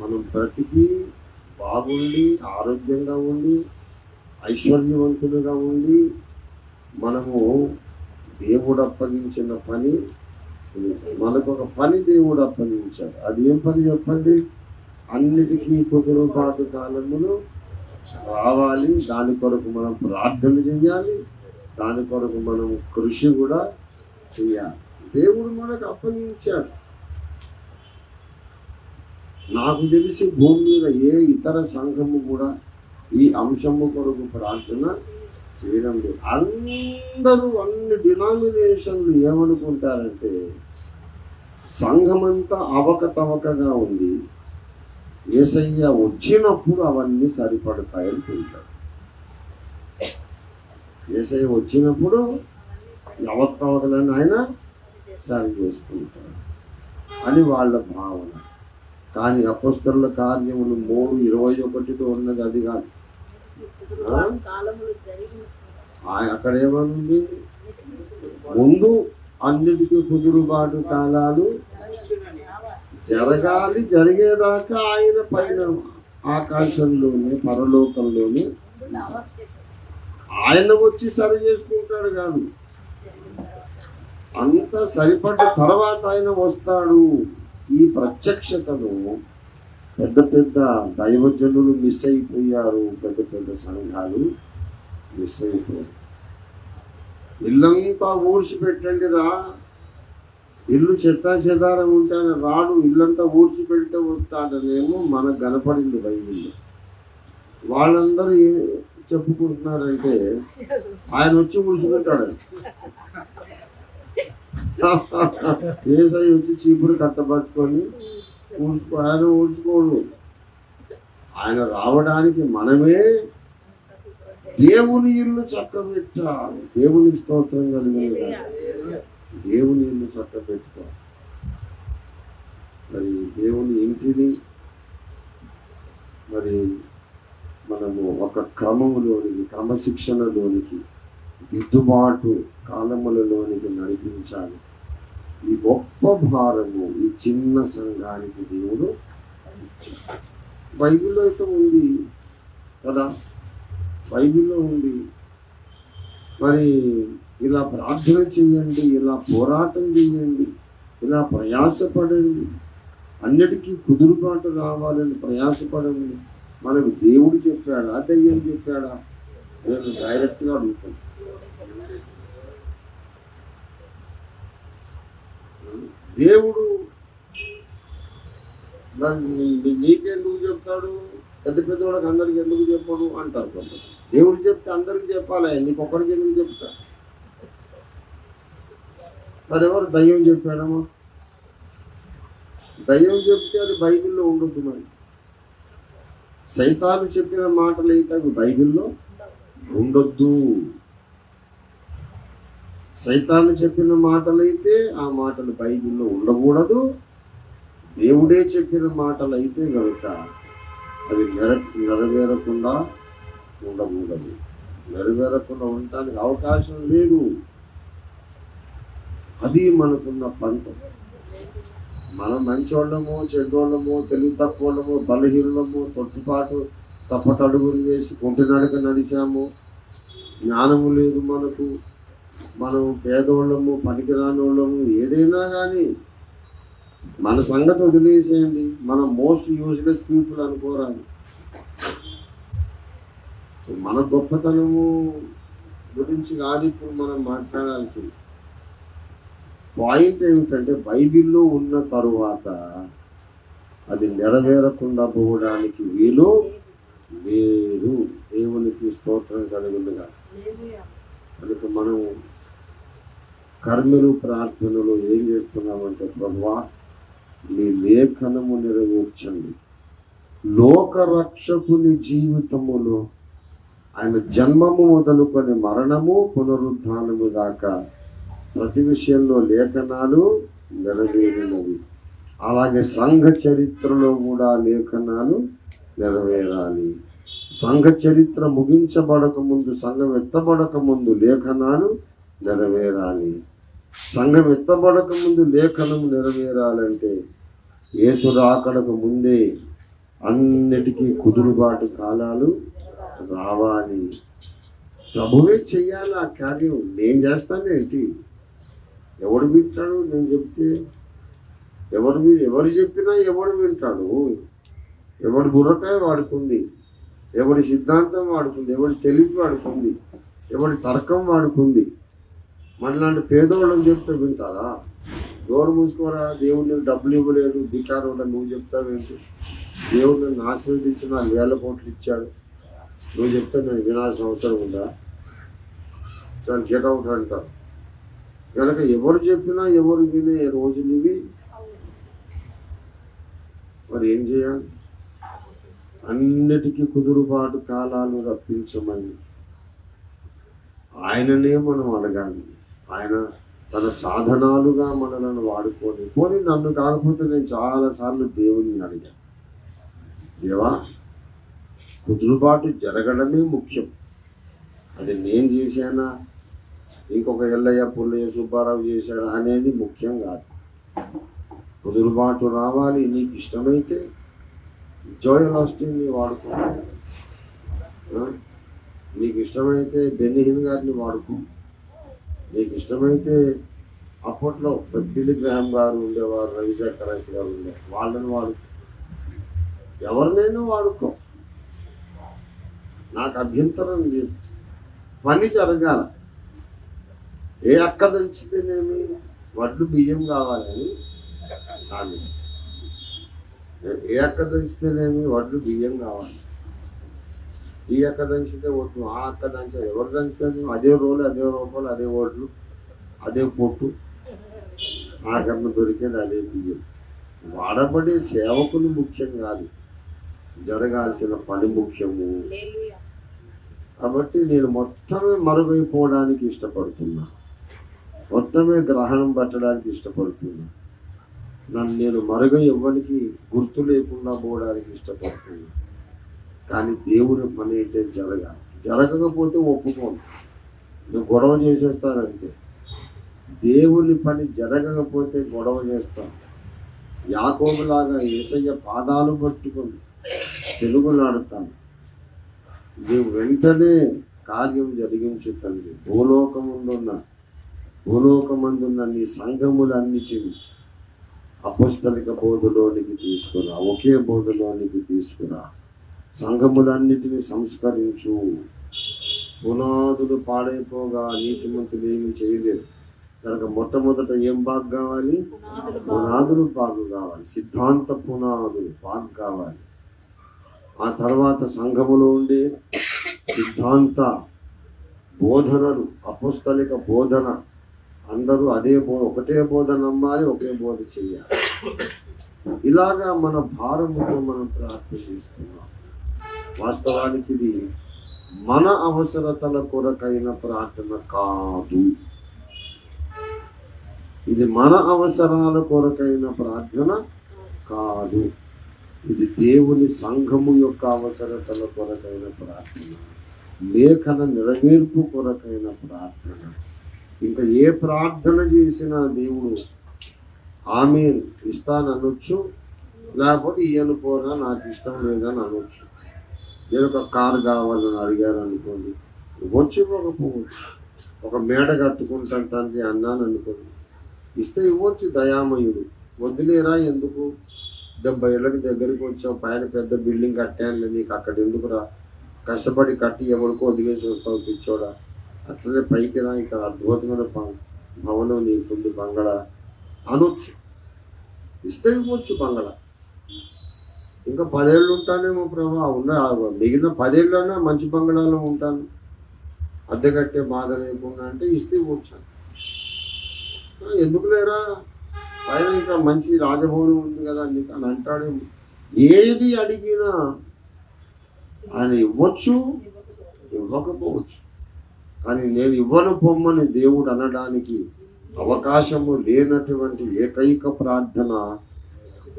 మనం బ్రతికి బాగుండి ఆరోగ్యంగా ఉండి ఐశ్వర్యవంతులుగా ఉండి మనము దేవుడు అప్పగించిన పని మనకు ఒక పని దేవుడు అప్పగించాడు. అది ఏం పని చెప్పండి? అన్నిటికీ కుదురుబాటు కాలములు రావాలి. దాని కొరకు మనం ప్రార్థన చేయాలి దాని కొరకు మనం కృషి కూడా చేయాలి దేవుడు మనకు అప్పగించాడు. నాకు తెలిసి భూమి మీద ఏ ఇతర సంఘము కూడా ఈ అంశము కొరకు ప్రార్థన చేయడం లేదు. అందరూ అన్ని డినామినేషన్లు ఏమనుకుంటారంటే సంఘమంతా అవకతవకగా ఉంది. ఏసయ్య వచ్చినప్పుడు అవన్నీ సరిపడతాయని అనుకుంటారు. ఏసయ్య వచ్చినప్పుడు అవకతవకలను ఆయన సరి చేసుకుంటారు. అని వాళ్ళ భావన. కానీ అపస్తుల కార్యములు మూడు ఇరవై ఒకటిలో ఉన్నది అది కాదు. అక్కడ ఏమనుంది ముందు అన్నిటికీ కుదురుబాటు కాలాలు జరగాలి జరిగేదాకా ఆయన పైన ఆకాశంలోనే పరలోకంలోనే ఆయన వచ్చి సరి చేసుకుంటాడు కాదు. అంత సరిపడ్డ తర్వాత ఆయన వస్తాడు. ఈ ప్రత్యక్షతను పెద్ద పెద్ద దైవజనులు మిస్ అయిపోయారు పెద్ద పెద్ద సంఘాలు మిస్ అయిపోయారు ఇల్లంతా ఊడ్చిపెట్టండి రా. ఇల్లు చెత్త చెదారం ఉంటే రాడు ఇల్లంతా ఊడ్చిపెడితే వస్తాడనేమో మనకు కనపడింది బైబిల్లో. వాళ్ళందరూ చెప్పుకుంటున్నారంటే ఆయన వచ్చి ఊడ్చిపెట్టాడు ఏసై వచ్చి చీపురు కట్టబట్టుకొని ఊడ్చుకో ఆయన ఊడ్చుకోడు ఆయన రావడానికి మనమే దేవుని ఇల్లు చక్కబెట్టాలి. దేవుని స్తోత్రం కలిగే దేవుని ఇల్లు చక్కబెట్టుకోవాలి. మరి దేవుని ఇంటిని మరి మనము ఒక క్రమంలోనికి క్రమశిక్షణలోనికి దిద్దుబాటు కాలములలోనికి నడిపించాలి. ఈ గొప్ప భారము ఈ చిన్న సంఘానికి దేవుడు బైబిల్లో అయితే ఉంది కదా? బైబిల్లో ఉంది. మరి ఇలా ప్రార్థన చేయండి ఇలా పోరాటం చేయండి ఇలా ప్రయాసపడండి. అన్నిటికీ కుదురుబాటు రావాలని ప్రయాసపడండి. మనకు దేవుడు చెప్పాడా దయ్యం చెప్పాడా? నేను డైరెక్ట్గా అడుగుతాను దేవుడు నీకెందుకు చెప్తాడు? పెద్ద పెద్ద వాళ్ళకి అందరికి ఎందుకు చెప్పడు? అంటారు కొంత దేవుడు చెప్తే అందరికి చెప్పాలి. నీకు ఒక్కడికి ఎందుకు చెప్తా? మరి ఎవరు దయ్యం చెప్పాడమ్మా? దయ్యం చెప్తే అది బైబిల్లో ఉండొద్దు మరి. సైతాను చెప్పిన మాటలు అయితే అవి బైబిల్లో? ఉండొద్దు. సైతాన్ని చెప్పిన మాటలైతే ఆ మాటలు బైబిల్లో ఉండకూడదు. దేవుడే చెప్పిన మాటలు అయితే కనుక అవి నెర నెరవేరకుండా ఉండకూడదు. నెరవేరకుండా ఉండటానికి అవకాశం లేదు. అది మనకున్న పంతం. మనం మంచోళ్ళము చెడ్డోళ్ళము తెలివి తక్కువళ్ళము బలహీనము తొట్టుపాటు తప్పటడుగులు వేసి కొంటినడక నడిచాము జ్ఞానము లేదు మనకు. మనం పేదోళ్ళము పనికిరానోళ్ళము ఏదైనా కానీ మన సంగతి వదిలేసేయండి. మనం మోస్ట్ యూజ్లెస్ పీపుల్ అనుకోరాదు. మన గొప్పతనము గురించి కాదు ఇప్పుడు మనం మాట్లాడాల్సింది. పాయింట్ ఏమిటంటే బైబిల్లో ఉన్న తరువాత అది నెరవేరకుండా పోవడానికి వీలు లేదు. దేవునికి స్తోత్రం కలుగులుగా కనుక మనం కర్మలు ప్రార్థనలు ఏం చేస్తున్నామంటే ప్రభువా నీ లేఖనము నెరవేర్చండి. లోకరక్షకుని జీవితములో ఆయన జన్మము మొదలుకొని మరణము పునరుద్ధానము దాకా ప్రతి విషయంలో లేఖనాలు నెరవేరినవి. అలాగే సంఘ చరిత్రలో కూడా లేఖనాలు నెరవేరాలి. సంఘ చరిత్ర ముగించబడక ముందు సంఘం ఎత్తబడక ముందు లేఖనాలు నెరవేరాలి. సంఘం ఎత్తబడక ముందు లేఖనం నెరవేరాలంటే యేసు రాకడకు ముందే అన్నిటికీ కుదురుబాటు కాలాలు రావాలి. ప్రభువే చెయ్యాలి ఆ కార్యం? నేను చేస్తానేంటి ఎవడు వింటాడు? నేను చెప్తే ఎవరు ఎవరు చెప్పినా ఎవడు వింటాడు? ఎవడు బుర్రకాయ వాడుకుంది? ఎవడి సిద్ధాంతం వాడుకుంది ఎవడి తెలివి వాడుకుంది ఎవడి తర్కం వాడుకుంది. మనలాంటి పేదోళ్ళని చెప్తే వింటారా? డోర్ మూసుకోరా దేవుడు నీకు డబ్బులు ఇవ్వలేదు బికారు నువ్వు చెప్తావేంటి దేవుడు నన్ను ఆశీర్వదించి నాకు వేల కోట్లు ఇచ్చాడు. నువ్వు చెప్తే నేను వినాల్సిన అవసరం ఉందా? చాలా గెటౌట్ అంటారు. కనుక ఎవరు చెప్పినా ఎవరు వినే రోజులు ఇవి. మరి ఏం చేయాలి? అన్నిటికీ కుదురుబాటు కాలాలు రప్పించమని. ఆయననే మనం అడగాలి. ఆయన తన సాధనాలుగా మనలను వాడుకొని పోనీ నన్ను కాకపోతే నేను చాలాసార్లు దేవుణ్ణి అడిగాను దేవా కుదురుబాటు జరగడమే ముఖ్యం. అది నేను చేశానా? ఇంకొక ఎల్లయ్య పుల్లయ్య సుబ్బారావు చేశాడా అనేది ముఖ్యం కాదు. కుదురుబాటు రావాలి నీకు ఇష్టమైతే. జోయల్ ఆస్టిన్ని వాడుకో నీకు ఇష్టమైతే బెన్నిహిన్ గారిని వాడుకో. నీకు ఇష్టమైతే అప్పట్లో బిల్లి గ్రామ్ గారు ఉండేవారు రవిశంకర్ రాజు గారు ఉండే వాళ్ళని వాడుకో ఎవరినైనా వాడుకో. నాకు అభ్యంతరం లేదు. పని జరగాల. ఏ అక్క దంచితేనేమి వడ్లు బియ్యం కావాలని సామి ఏ అక్క దంచితేనేమి వడ్లు బియ్యం కావాలి. ఈ అక్క దంచితే ఓట్లు ఆ అక్క దంచాలి ఎవరు దంచారు అదే రోలు అదే రూపాయలు అదే ఓట్లు అదే పొట్టు. ఆఖరణ దొరికేది అదే బియ్యం. వాడబడే సేవకులు ముఖ్యం కాదు. జరగాల్సిన పని ముఖ్యము. కాబట్టి నేను మొత్తమే మరుగైపోవడానికి ఇష్టపడుతున్నా. మొత్తమే గ్రహణం పట్టడానికి ఇష్టపడుతున్నా. నన్ను నేను మరుగ ఎవ్వరికి గుర్తు లేకుండా పోవడానికి ఇష్టపడుతుంది. కానీ దేవుని పని అయితే జరగాలి. జరగకపోతే ఒప్పుకోను. నేను గొడవ చేసేస్తానంతే. దేవుని పని జరగకపోతే గొడవ చేస్తాను. యాకోబులాగా ఏసయ్య పాదాలు పట్టుకొని తెలుగులాడతాను. నీవు వెంటనే కార్యం జరిగించు తండ్రి. భూలోకముందున్న భూలోకమందున్న నీ సంఘములన్నిటిని అపస్తలిక బోధలోనికి తీసుకురా ఒకే బోధలోనికి తీసుకురా. సంఘములన్నిటిని సంస్కరించు. పునాదులు పాడైపోగా నీతిమంతులు ఏమి చేయలేరు. కనుక మొట్టమొదట ఏం బాగు కావాలి? పునాదులు పునాదులు బాగు కావాలి. సిద్ధాంత పునాదులు బాగు కావాలి. ఆ తర్వాత సంఘములో ఉండే సిద్ధాంత బోధనలు అపుస్తలిక బోధన అందరూ అదే బో ఒకటే బోధ నమ్మాలి ఒకే బోధ చెయ్యాలి. ఇలాగా మన భారముతో మనం ప్రార్థన చేస్తున్నాం. వాస్తవానికి ఇది మన అవసరతల కొరకైన ప్రార్థన కాదు. ఇది మన అవసరాల కొరకైన ప్రార్థన కాదు. ఇది దేవుని సంఘము యొక్క అవసరతల కొరకైన ప్రార్థన. లేఖన నెరవేర్పు కొరకైన ప్రార్థన. ఇంకా ఏ ప్రార్థన చేసినా దేవుడు ఆమె ఇస్తాననొచ్చు. లేకపోతే ఈయన పోరా నాకు ఇష్టం లేదని అనొచ్చు. నేను ఒక కారు కావాలని అడిగారు అనుకోండి. ఇవ్వచ్చు ఇవ్వకపోవచ్చు ఒక మేడ కట్టుకుంటాను తండ్రి అన్నాను అనుకోండి. ఇస్తే ఇవ్వచ్చు దయామయుడు. వదిలేరా ఎందుకు? డెబ్బై ఏళ్ళకి దగ్గరికి వచ్చావు. పైన పెద్ద బిల్డింగ్ కట్టాను నీకు. అక్కడ ఎందుకురా? కష్టపడి కట్టి ఎవరికో వదిలేసి వస్తావు పిచ్చోడా? అట్లనే పైకి రా ఇక్కడ అద్భుతమైన భవనం నీకుంది బంగళ అనొచ్చు. ఇస్తే ఇవ్వచ్చు బంగళా. ఇంకా పదేళ్ళు ఉంటానేమో ప్రభా ఉన్న మిగిలిన పదేళ్ళైనా మంచి బంగళాలో ఉంటాను. అద్దె కట్టే బాధ లేకుండా అంటే ఇస్తే ఇవ్వచ్చు ఎందుకు లేరా? పైన ఇంకా మంచి రాజభవనం ఉంది కదా నీకు అని అంటాడు. ఏది అడిగినా ఆయన ఇవ్వచ్చు ఇవ్వకపోవచ్చు. కానీ నేను ఇవ్వను పొమ్మని దేవుడు అనడానికి అవకాశము లేనటువంటి ఏకైక ప్రార్థన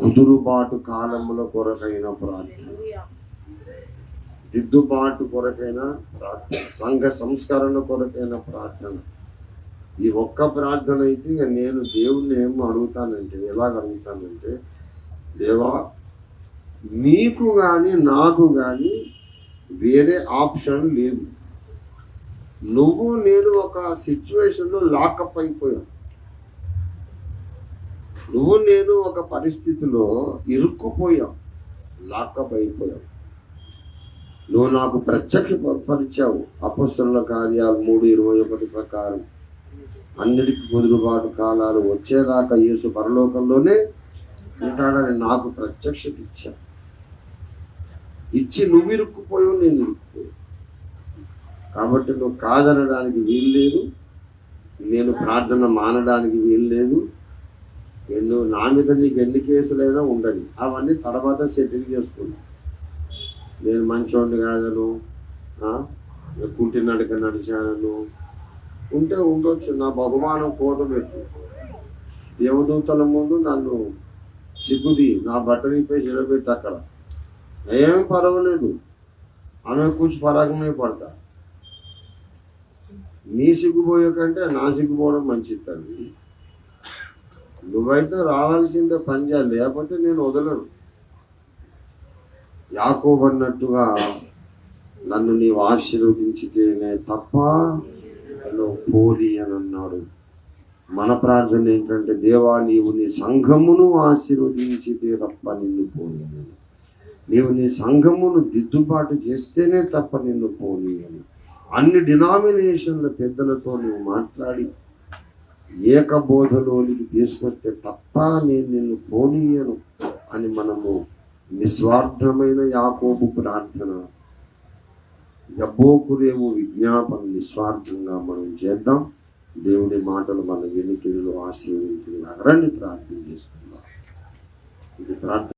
కుదురుబాటు కాలముల కొరకైన ప్రార్థన. దిద్దుబాటు కొరకైన ప్రార్థన. సంఘ సంస్కరణ కొరకైన ప్రార్థన. ఈ ఒక్క ప్రార్థన అయితే ఇక నేను దేవుణ్ణి ఏం అడుగుతానంటే ఎలాగ అడుగుతానంటే దేవా నీకు కానీ నాకు కానీ వేరే ఆప్షన్ లేదు. నువ్వు నేను ఒక సిచ్యువేషన్లో లాకప్ అయిపోయాం. నువ్వు నేను ఒక పరిస్థితిలో ఇరుక్కుపోయాం. లాకప్ అయిపోయాం. నువ్వు నాకు ప్రత్యక్ష పరిచావు అపస్తుల కార్యాలు మూడు ఇరవై ఒకటి ప్రకారం. అన్నిటికీ కుదురుబాటు కాలాలు వచ్చేదాకా యేసు పరలోకంలోనే ఉంటాడని నాకు ప్రత్యక్షత ఇచ్చా ఇచ్చి నువ్వు ఇరుక్కుపోయావు నేను ఇరుక్కుపోయావు కాబట్టి నువ్వు కాదనడానికి వీలు లేదు. నేను ప్రార్థన మానడానికి వీలు లేదు. నేను నా మీద నీకు ఎన్ని కేసులైనా ఉండని. అవన్నీ తర్వాత సెటిల్ చేసుకున్నా నేను మంచోడిని కాదను. కుంటి నడక నడిచాను. ఉంటే ఉండొచ్చు. నా బహుమానం కోత పెట్టు. దేవదూతల ముందు నన్ను సిగ్గుది. నా బట్టనిపై నిలబెట్టి అక్కడ. ఏం పర్వాలేదు. ఆమె కూర్చు ఫరాకమే పడతా. నీ సిగ్గుపోయే కంటే నా సిగ్గుపోవడం మంచిది తల్లి. నువ్వైతే రావాల్సిందే పని చేయాలి లేకపోతే నేను వదలను. యాకోబన్నట్టుగా నన్ను నీవు ఆశీర్వదించితేనే తప్ప నువ్వు పోలి అని అన్నాడు. మన ప్రార్థన ఏంటంటే దేవా నీవు నీ సంఘమును ఆశీర్వదించితే తప్ప నిన్ను పోనీ నీవు నీ సంఘమును దిద్దుబాటు చేస్తేనే తప్ప నిన్ను పోనీయను. అన్ని డినామినేషన్ల పెద్దలతో నువ్వు మాట్లాడి ఏకబోధలోనికి తీసుకొస్తే తప్ప నేను నిన్ను పోనీయను అని మనము నిస్వార్థమైన యాకోబు ప్రార్థన యబ్బోకురేవు విజ్ఞాపన నిస్వార్థంగా మనం చేద్దాం. దేవుని మాటలు మన వెనుకలు ఆశీర్వించిన రండి ప్రార్థన చేసుకుందాం. ఇది ప్రార్థన.